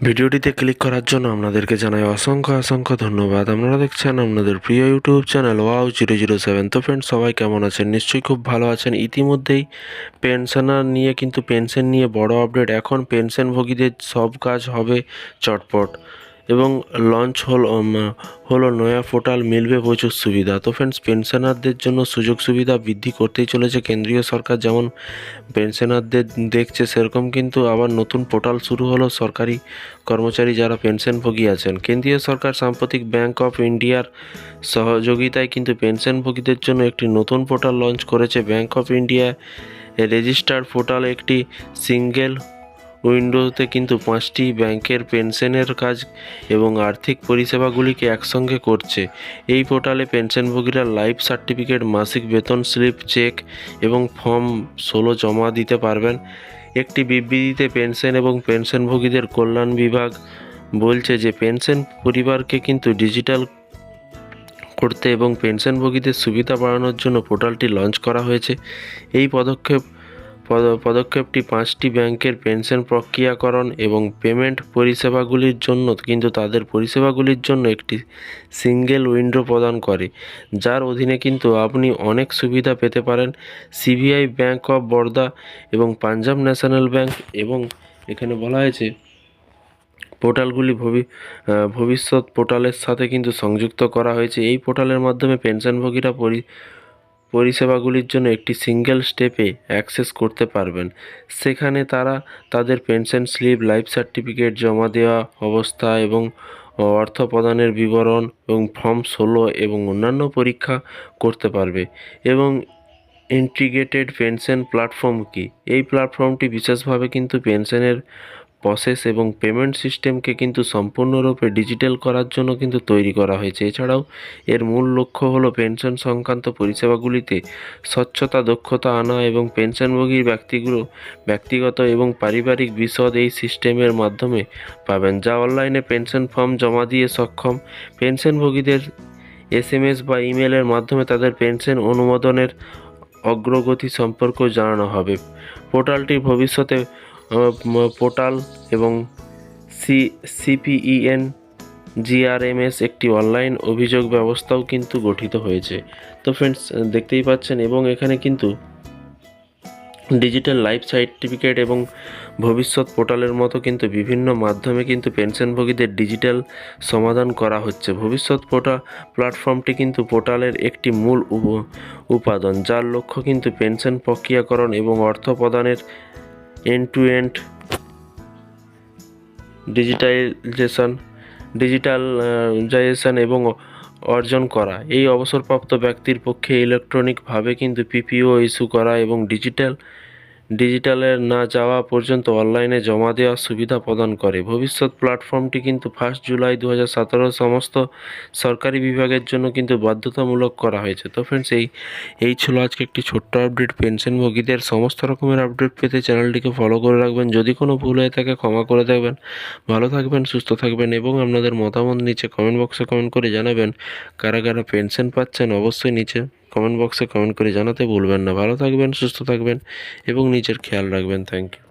ভিডিওটিতে ক্লিক করার জন্য আপনাদেরকে জানাই অসংখ্য অসংখ্য ধন্যবাদ। আপনারা দেখছেন আপনাদের প্রিয় YouTube channel wow zero zero seven. তো ফ্রেন্ডস সবাই কেমন আছেন? নিশ্চয়ই খুব ভালো আছেন। ইতিমধ্যেই পেনশনার নিয়ে কিন্তু পেনশন নিয়ে বড় আপডেট এখন পেনশনভোগীদের সব কাজ হবে চটপট। এবং লঞ্চ হল হলো নয়া পোর্টাল, মিলবে প্রচুর সুবিধা। তো ফ্রেন্ডস পেনশনারদের জন্য সুযোগ সুবিধা বৃদ্ধি করতেই চলেছে কেন্দ্রীয় সরকার। যেমন পেনশনারদের দেখছে সেরকম, কিন্তু আবার নতুন পোর্টাল শুরু হলো সরকারি কর্মচারী যারা পেনশনভোগী আছেন। কেন্দ্রীয় সরকার সাম্প্রতিক ব্যাংক অফ ইন্ডিয়ার সহযোগিতায় কিন্তু পেনশনভোগীদের জন্য একটি নতুন পোর্টাল লঞ্চ করেছে। Bank of India registered portal, একটি সিঙ্গেল উইন্ডোতে কিন্তু পাঁচটি ব্যাংকের পেনশনের কাজ এবং আর্থিক পরিষেবাগুলিকে একসঙ্গে করছে। এই পোর্টালে পেনশনভোগীরা লাইফ সার্টিফিকেট, মাসিক বেতন স্লিপ, চেক এবং ফর্ম ষোলো জমা দিতে পারবেন। একটি বিবৃতিতে পেনশন এবং পেনশনভোগীদের কল্যাণ বিভাগ বলছে যে, পেনশন পরিবারকে কিন্তু ডিজিটাল করতে এবং পেনশনভোগীদের সুবিধা বাড়ানোর জন্য পোর্টালটি লঞ্চ করা হয়েছে। এই পদক্ষেপ পদ- পদক্ষেপটি পাঁচটি ব্যাংকের পেনশন প্রক্রিয়াকরণ এবং পেমেন্ট পরিষেবাগুলির জন্য, কিন্তু তাদের পরিষেবাগুলির জন্য একটি সিঙ্গেল উইন্ডো প্রদান করে, যার অধীনে কিন্তু আপনি অনেক সুবিধা পেতে পারেন। সিবিআই, ব্যাংক অফ বরোদা এবং পাঞ্জাব ন্যাশনাল ব্যাংক এবং এখানে বলা হয়েছে, পোর্টালগুলি ভবি ভবিষ্যৎ পোর্টালের সাথে কিন্তু সংযুক্ত করা হয়েছে। এই পোর্টালের মাধ্যমে পেনশনভোগীরা পরি পরিষেবাগুলির জন্য একটি সিঙ্গেল স্টেপে অ্যাক্সেস করতে পারবেন। সেখানে তারা তাদের পেনশন স্লিপ লাইফ সার্টিফিকেট জমা দেওয়া অবস্থা এবং অর্থ প্রদানের বিবরণ এবং ফর্ম ষোলো এবং অন্যান্য পরীক্ষা করতে পারবে। এবং ইন্টিগ্রেটেড পেনশন প্ল্যাটফর্ম কি? এই প্ল্যাটফর্মটি বিশেষভাবে কিন্তু পেনশনের প্রসেস এবং পেমেন্ট সিস্টেমকে কিন্তু সম্পূর্ণরূপে ডিজিটাল করার জন্য কিন্তু তৈরি করা হয়েছে। এছাড়াও এর মূল লক্ষ্য হলো পেনশন সংক্রান্ত পরিষেবাগুলিতে স্বচ্ছতা, দক্ষতা আনা এবং পেনশনভোগীর ব্যক্তিগুলো ব্যক্তিগত এবং পারিবারিক বিশদ এই সিস্টেমের মাধ্যমে পাবেন, যা অনলাইনে পেনশন ফর্ম জমা দিয়ে সক্ষম। পেনশনভোগীদের এসএমএস বা ইমেলের মাধ্যমে তাদের পেনশন অনুমোদনের অগ্রগতি সম্পর্কেও জানানো হবে। পোর্টালটি ভবিষ্যতে পোর্টাল এবং সি, সিপিইএন, জিআরএমএস একটি অনলাইন অভিযোগ ব্যবস্থাও কিন্তু গঠিত হয়েছে। তো ফ্রেন্ডস দেখতেই পাচ্ছেন এবং এখানে কিন্তু ডিজিটাল লাইফ সার্টিফিকেট এবং ভবিষ্যৎ পোর্টালের মতো কিন্তু বিভিন্ন মাধ্যমে কিন্তু পেনশনভোগীদের ডিজিটাল সমাধান করা হচ্ছে। ভবিষ্যৎ পোর্টাল প্ল্যাটফর্মটি কিন্তু পোর্টালের একটি মূল উপ- উপাদান, যার লক্ষ্য কিন্তু পেনশন প্রক্রিয়াকরণ এবং অর্থ প্রদানের end to end digitization digitalization এবং অর্জন করা। এই অবসরপ্রাপ্ত ব্যক্তির পক্ষে ইলেকট্রনিকভাবে কিন্তু পিপিও ইস্যু করা এবং ডিজিটাল ডিজিটালে না যাওয়া পর্যন্ত অনলাইনে জমা দেওয়ার সুবিধা প্রদান করে। ভবিষ্যৎ প্ল্যাটফর্মটি কিন্তু ফার্স্ট জুলাই দু হাজার সতেরো সমস্ত সরকারি বিভাগের জন্য কিন্তু বাধ্যতামূলক করা হয়েছে। তো ফ্রেন্ডস এই এই ছিল আজকে একটি ছোট্ট আপডেট পেনশনভোগীদের সমস্ত রকমের আপডেট পেতে চ্যানেলটিকে ফলো করে রাখবেন। যদি কোনো ভুল হয়ে থাকে, ক্ষমা করে দেবেন। ভালো থাকবেন, সুস্থ থাকবেন এবং আপনাদের মতামত নিচে কমেন্ট বক্সে কমেন্ট করে জানাবেন কারা কারা পেনশন পাচ্ছেন। অবশ্যই নিচে কমেন্ট বক্সে কমেন্ট করে জানাতে ভুলবেন না। ভালো থাকবেন, সুস্থ থাকবেন এবং নিজের খেয়াল রাখবেন। Thank you